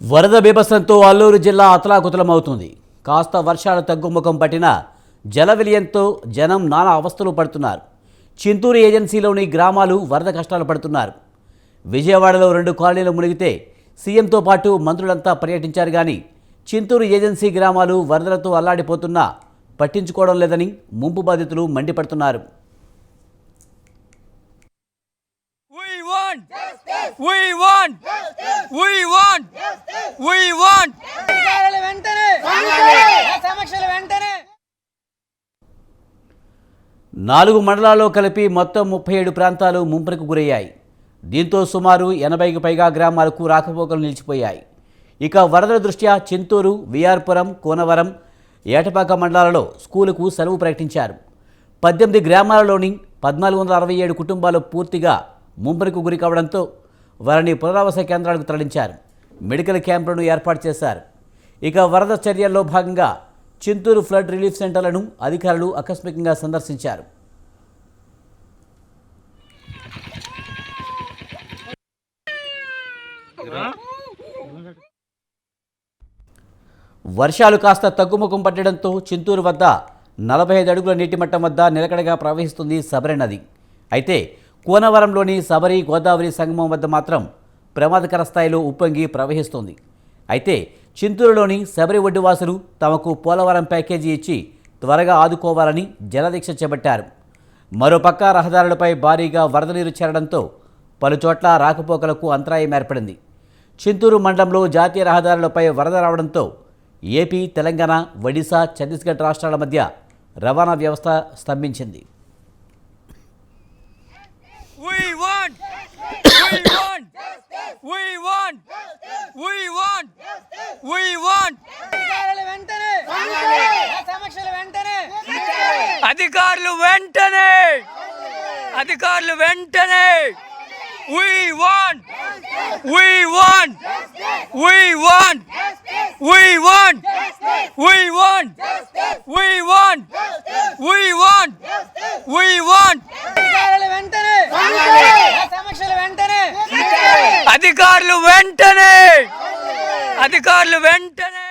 వరద బీభత్సంతో అల్లూరు జిల్లా అతలాకుతలమవుతుంది. కాస్త వర్షాలు తగ్గుముఖం పట్టిన జల విలయంతో జనం నానా అవస్థలు పడుతున్నారు. చింతూరు ఏజెన్సీలోని గ్రామాలు వరద కష్టాలు పడుతున్నారు. విజయవాడలో రెండు కాలనీలు మునిగితే సీఎంతో పాటు మంత్రులంతా పర్యటించారు కానీ చింతూరు ఏజెన్సీ గ్రామాలు వరదలతో అల్లాడిపోతున్నా పట్టించుకోవడం లేదని ముంపు బాధితులు మండిపడుతున్నారు. We want We want We want వెంటనే. సమీక్షలు వెంటనే. నాలుగు మండలాల్లో కలిపి మొత్తం ముప్పై ఏడు ప్రాంతాలు ముంపునకు గురయ్యాయి. దీంతో సుమారు ఎనభైకి పైగా గ్రామాలకు రాకపోకలు నిలిచిపోయాయి. ఇక వరదల దృష్ట్యా చింతూరు విఆర్పురం కోనవరం ఏటపాక మండలాలలో స్కూలుకు సెలవు ప్రకటించారు. పద్దెనిమిది గ్రామాలలోని పద్నాలుగు వందల అరవై ఏడు కుటుంబాలు పూర్తిగా ముంపునకు గురి కావడంతో వారిని పునరావాస కేంద్రాలకు తరలించారు. మెడికల్ క్యాంపులను ఏర్పాటు చేశారు. ఇక వరద చర్యల్లో భాగంగా చింతూరు ఫ్లడ్ రిలీఫ్ సెంటర్లను అధికారులు ఆకస్మికంగా సందర్శించారు. వర్షాలు కాస్త తగ్గుముఖం పట్టడంతో చింతూరు వద్ద నలభై ఐదు అడుగుల నీటి మట్టం వద్ద నిలకడగా ప్రవహిస్తుంది సబరి నది. అయితే కోనవరంలోని సబరి గోదావరి సంగమం వద్ద మాత్రం ప్రమాదకర స్థాయిలో ఉప్పొంగి ప్రవహిస్తోంది. అయితే చింతూరులోని శబరి ఒడ్డువాసులు తమకు పోలవరం ప్యాకేజీ ఇచ్చి త్వరగా ఆదుకోవాలని జలదీక్ష చేపట్టారు. మరోపక్క రహదారులపై భారీగా వరద నీరు చేరడంతో పలుచోట్ల రాకపోకలకు అంతరాయం ఏర్పడింది. చింతూరు మండలంలో జాతీయ రహదారులపై వరద రావడంతో ఏపీ తెలంగాణ ఒడిశా ఛత్తీస్గఢ్ రాష్ట్రాల మధ్య రవాణా వ్యవస్థ స్తంభించింది We want We want We want We want We want అధికారులు వెంటనే సమీక్షలు వెంటనే అధికారులు వెంటనే అధికారులు వెంటనే We want We want We want We want We want We want We want We want. అధికారులు వెంటనే సమీక్షలు వెంటనే అధికారులు వెంటనే అధికారులు వెంటనే